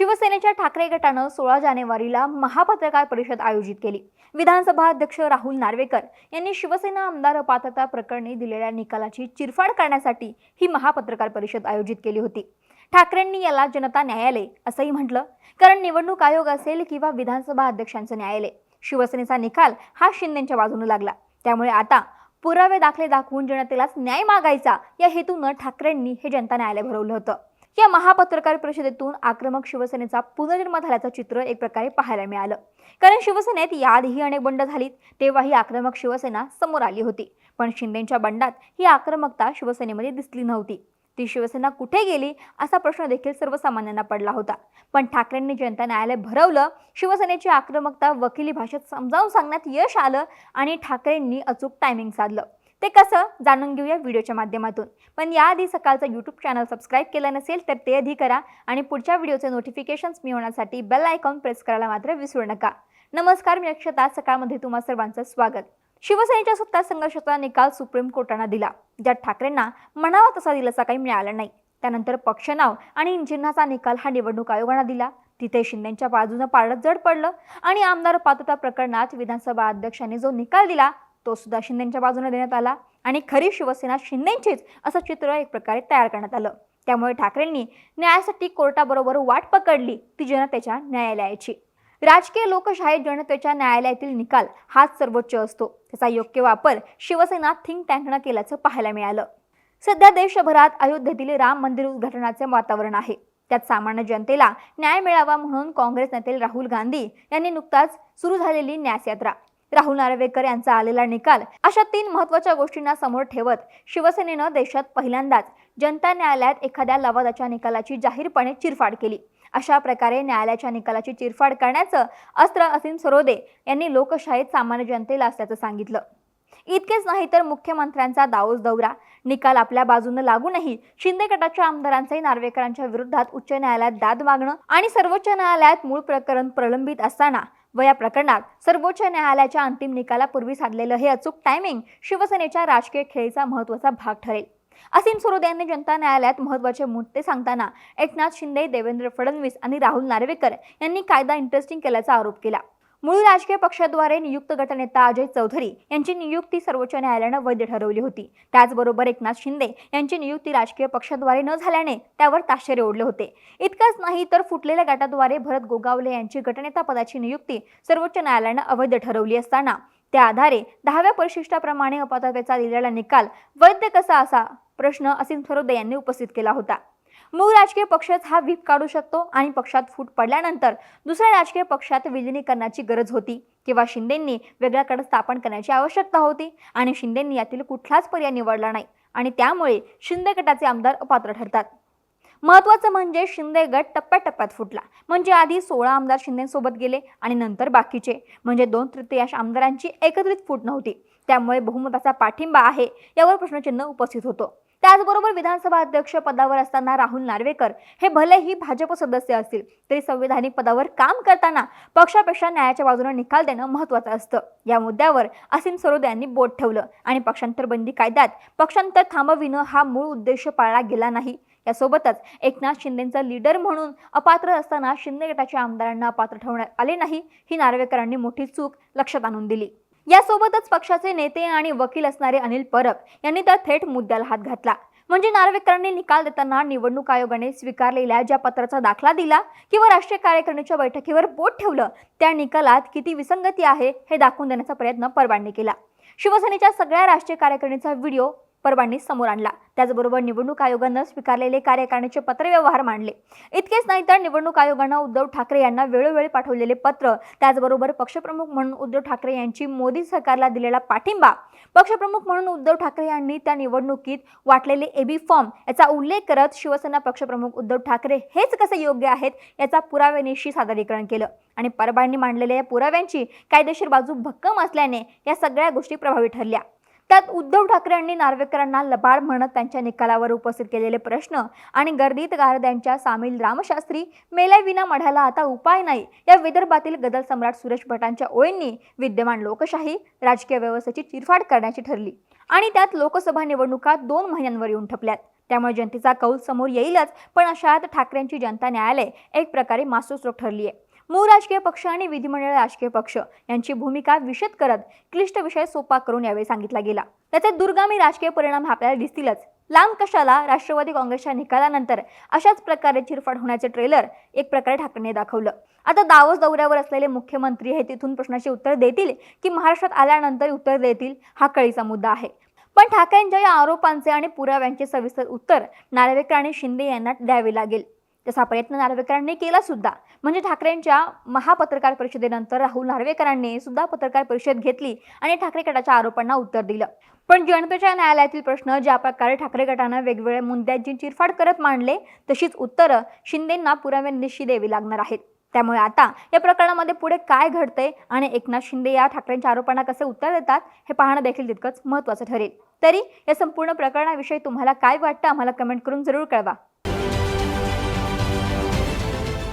शिवसेनेच्या ठाकरे गटानं सोळा जानेवारीला महापत्रकार परिषद आयोजित केली. विधानसभा अध्यक्ष राहुल नार्वेकर यांनी शिवसेना आमदार पात्रता प्रकरणी दिलेल्या निकालाची चिरफाड करण्यासाठी ही महापत्रकार परिषद आयोजित केली होती. ठाकरेंनी याला जनता न्यायालय असंही म्हटलं. कारण निवडणूक आयोग असेल किंवा विधानसभा अध्यक्षांचं न्यायालय शिवसेनेचा निकाल हा शिंदेच्या बाजूने लागला. त्यामुळे आता पुरावे दाखले दाखवून जनतेलाच न्याय मागायचा या हेतूनं ठाकरेंनी हे जनता न्यायालय भरवलं होतं. या महापत्रकार परिषदेतून आक्रमक शिवसेनेचा पुनर्जन्म झाल्याचं चित्र एक प्रकारे पाहायला मिळालं. कारण शिवसेनेत याआधीही अनेक बंड झालीत तेव्हा ही आक्रमक शिवसेना समोर आली होती. पण शिंदेच्या बंडात ही आक्रमकता शिवसेनेमध्ये दिसली नव्हती. ती शिवसेना कुठे गेली असा प्रश्न देखील सर्वसामान्यांना पडला होता. पण ठाकरेंनी जनता न्यायालय भरवलं शिवसेनेची आक्रमकता वकिली भाषेत समजावून सांगण्यात यश आलं आणि ठाकरेंनी अचूक टायमिंग साधलं. ते कसं जाणून घेऊया व्हिडिओच्या माध्यमातून. पण याआधी सकाळचं यूट्यूब चॅनल सबस्क्राईब केलं नसेल तर ते आधी करा आणि पुढच्या व्हिडिओचे नोटिफिकेशन्स मिळवण्यासाठी बेल आयकॉन प्रेस करायला मात्र विसरू नका. नमस्कार मी अक्षता. सकाळमध्ये तुम्हा सर्वांचं स्वागत. शिवसेनेच्या सत्ता संघर्षाचा निकाल सुप्रीम कोर्टानं दिला. ज्यात ठाकरेंना म्हणावा तसा दिलासा काही मिळाला नाही. त्यानंतर पक्षनाव आणि चिन्हाचा निकाल हा निवडणूक आयोगानं दिला. तिथे शिंदेच्या बाजूनं पारडं जड पडलं आणि आमदार पात्रता प्रकरणात विधानसभा अध्यक्षांनी जो निकाल दिला तो सुद्धा शिंदेच्या बाजूने देण्यात आला आणि खरी शिवसेना शिंदेचीच असं चित्र एक प्रकारे तयार करण्यात आलं. त्यामुळे ठाकरेंनी न्यायासाठी कोर्टाबरोबर वाट पकडली ती जनतेच्या न्यायालयाची. राजकीय लोकशाहीत जनतेच्या न्यायालयातील निकाल हाच सर्वोच्च असतो. त्याचा योग्य वापर शिवसेना थिंक टँकनं केल्याचं पाहायला मिळालं. सध्या देशभरात अयोध्येतील राम मंदिर उद्घाटनाचे वातावरण आहे. त्यात सामान्य जनतेला न्याय मिळावा म्हणून काँग्रेस नेते राहुल गांधी यांनी नुकताच सुरू झालेली न्यासयात्रा. राहुल नार्वेकर यांचा आलेला निकाल अशा तीन महत्त्वाच्या गोष्टींना समोर ठेवत शिवसेनेनं देशात पहिल्यांदाच जनता न्यायालयात एखाद्या लवादाच्या निकालाची जाहीरपणे चिरफाड केली. अशा प्रकारे न्यायालयाच्या निकालाची चिरफाड करण्याचं अस्त्र असीम सरोदे यांनी लोकशाहीत सामान्य जनतेला असल्याचं सांगितलं. इतकेच नाही तर मुख्यमंत्र्यांचा दाऊस दौरा. निकाल आपल्या बाजूनं लागूनही शिंदे गटाच्या आमदारांचाही नार्वेकरांच्या विरोधात उच्च न्यायालयात दाद मागणं आणि सर्वोच्च न्यायालयात मूळ प्रकरण प्रलंबित असताना व या प्रकरणात सर्वोच्च न्यायालयाच्या अंतिम निकालापूर्वी साधलेलं हे अचूक टायमिंग शिवसेनेच्या राजकीय खेळीचा महत्त्वाचा भाग ठरेल. असीम सरोदे यांनी जनता न्यायालयात महत्त्वाचे मुद्दे सांगताना एकनाथ शिंदे देवेंद्र फडणवीस आणि राहुल नार्वेकर यांनी कायदा इंटरेस्टिंग केल्याचा आरोप केला. मूळ राजकीय पक्षाद्वारे नियुक्त गटनेता अजय चौधरी यांची नियुक्ती सर्वोच्च न्यायालयानं वैध ठरवली होती. त्याचबरोबर एकनाथ शिंदे यांची नियुक्ती राजकीय पक्षाद्वारे न झाल्याने त्यावर ताशेरे ओढले होते. इतकंच नाही तर फुटलेल्या गटाद्वारे भरत गोगावले यांची गटनेता पदाची नियुक्ती सर्वोच्च न्यायालयानं अवैध ठरवली असताना त्या आधारे दहाव्या परिशिष्टाप्रमाणे अपात्रतेचा दिलेला निकाल वैध कसा असा प्रश्न असीम सरोदे यांनी उपस्थित केला होता. मूळ राजकीय पक्षच हा व्हीप काढू शकतो आणि पक्षात फूट पडल्यानंतर दुसऱ्या राजकीय पक्षात विलिनीकरणाची गरज होती किंवा शिंदेंनी वेगळा गट स्थापन करण्याची आवश्यकता होती आणि शिंदेंनी यातील कुठलाच पर्याय निवडला नाही आणि त्यामुळे शिंदे गटाचे आमदार अपात्र ठरतात. महत्वाचं म्हणजे शिंदे गट टप्प्याटप्प्यात फुटला. म्हणजे आधी सोळा आमदार शिंदेसोबत गेले आणि नंतर बाकीचे. म्हणजे दोन तृतीयांश आमदारांची एकत्रित फूट नव्हती. त्यामुळे बहुमताचा पाठिंबा आहे यावर प्रश्नचिन्ह उपस्थित होतं. त्याचबरोबर विधानसभा अध्यक्ष पदावर असताना राहुल नार्वेकर हे भलेही भाजप सदस्य असतील तरी संविधानिक पदावर काम करताना पक्षापेक्षा न्यायाच्या बाजूने निकाल देणं महत्वाचं असतं. या मुद्द्यावर असीम सरोदे यांनी बोट ठेवलं आणि पक्षांतर बंदी कायद्यात पक्षांतर थांबविणं हा मूळ उद्देश पाळला गेला नाही. यासोबतच एकनाथ शिंदेचं लीडर म्हणून अपात्र असताना शिंदे गटाच्या आमदारांना अपात्र ठेवण्यात आले नाही ही नार्वेकरांनी मोठी चूक लक्षात आणून दिली. यासोबतच पक्षाचे नेते आणि वकील असणारे अनिल परब यांनी तर थेट मुद्द्याला हात घातला. म्हणजे नार्वेकरांनी निकाल देताना निवडणूक आयोगाने स्वीकारलेल्या ज्या पत्राचा दाखला दिला किंवा राष्ट्रीय कार्यकारिणीच्या बैठकीवर बोट ठेवलं त्या निकालात किती विसंगती आहे हे दाखवून देण्याचा प्रयत्न परबांनी केला. शिवसेनेच्या सगळ्या राष्ट्रीय कार्यकारिणीचा व्हिडिओ परबांनी समोर आणला. त्याचबरोबर निवडणूक आयोगानं स्वीकारलेले कार्यकारिणीचे पत्रव्यवहार मांडले. इतकेच नाही तर निवडणूक आयोगानं उद्धव ठाकरे यांना वेळोवेळी पाठवलेले पत्र त्याचबरोबर पक्षप्रमुख म्हणून उद्धव ठाकरे यांची मोदी सरकारला दिलेला पाठिंबा. पक्षप्रमुख म्हणून उद्धव ठाकरे यांनी त्या निवडणुकीत वाटलेले एबी फॉर्म याचा उल्लेख करत शिवसेना पक्षप्रमुख उद्धव ठाकरे हेच कसे योग्य आहेत याचा पुराव्यानिशी सादरीकरण केलं. आणि परबांनी मांडलेल्या या पुराव्यांची कायदेशीर बाजू भक्कम असल्याने या सगळ्या गोष्टी प्रभावी ठरल्या. त्यात उद्धव ठाकरेंनी नार्वेकरांना लबाड म्हणत त्यांच्या निकालावर उपस्थित केलेले प्रश्न आणि गर्दीत गारद्यांच्या सामील रामशास्त्री मेल्याविना मढायला आता उपाय नाही. या विदर्भातील गदल सम्राट सुरेश भटांच्या ओळींनी विद्यमान लोकशाही राजकीय व्यवस्थेची चिरफाड करण्याची ठरली आणि त्यात लोकसभा निवडणुका दोन महिन्यांवर येऊन ठपल्यात. त्यामुळे जनतेचा कौल समोर येईलच पण अशात ठाकरेंची जनता न्यायालय एक प्रकारे मास्टरस्ट्रोक ठरली आहे मूळ राजकीय पक्ष आणि विधिमंडळ राजकीय पक्ष यांची भूमिका विशद करत क्लिष्ट विषय सोपा करून यावेळी सांगितला गेला. त्याचे दुर्गामी राजकीय परिणाम आपल्याला दिसतीलच. लांब कशाला राष्ट्रवादी काँग्रेसच्या निकालानंतर अशाच प्रकारे चिरफाड होण्याचे ट्रेलर एक प्रकारे ठाकरेंनी दाखवलं. आता दावोस दौऱ्यावर असलेले मुख्यमंत्री हे तिथून प्रश्नाचे उत्तर देतील की महाराष्ट्रात आल्यानंतर उत्तर देतील हा कळीचा मुद्दा आहे. पण ठाकरेंच्या या आरोपांचे आणि पुराव्यांचे सविस्तर उत्तर नार्वेकर आणि शिंदे यांना द्यावे लागेल. तसा प्रयत्न नार्वेकरांनी केला सुद्धा. म्हणजे ठाकरेंच्या महापत्रकार परिषदेनंतर राहुल नार्वेकरांनी सुद्धा पत्रकार परिषद घेतली आणि ठाकरे गटाच्या आरोपांना उत्तर दिलं. पण जनतेच्या न्यायालयातील प्रश्न ज्या प्रकारे ठाकरे गटानं वेगवेगळ्या मुद्द्यांची चिरफाड करत मांडले तशीच उत्तरं शिंदेंना पुराव्यांनिशी द्यावी लागणार आहेत. त्यामुळे आता या प्रकरणामध्ये पुढे काय घडतंय आणि एकनाथ शिंदे या ठाकरेंच्या आरोपांना कसे उत्तर देतात हे पाहणं देखील तितकंच महत्त्वाचं ठरेल. तरी या संपूर्ण प्रकरणाविषयी तुम्हाला काय वाटतं आम्हाला कमेंट करून जरूर कळवा.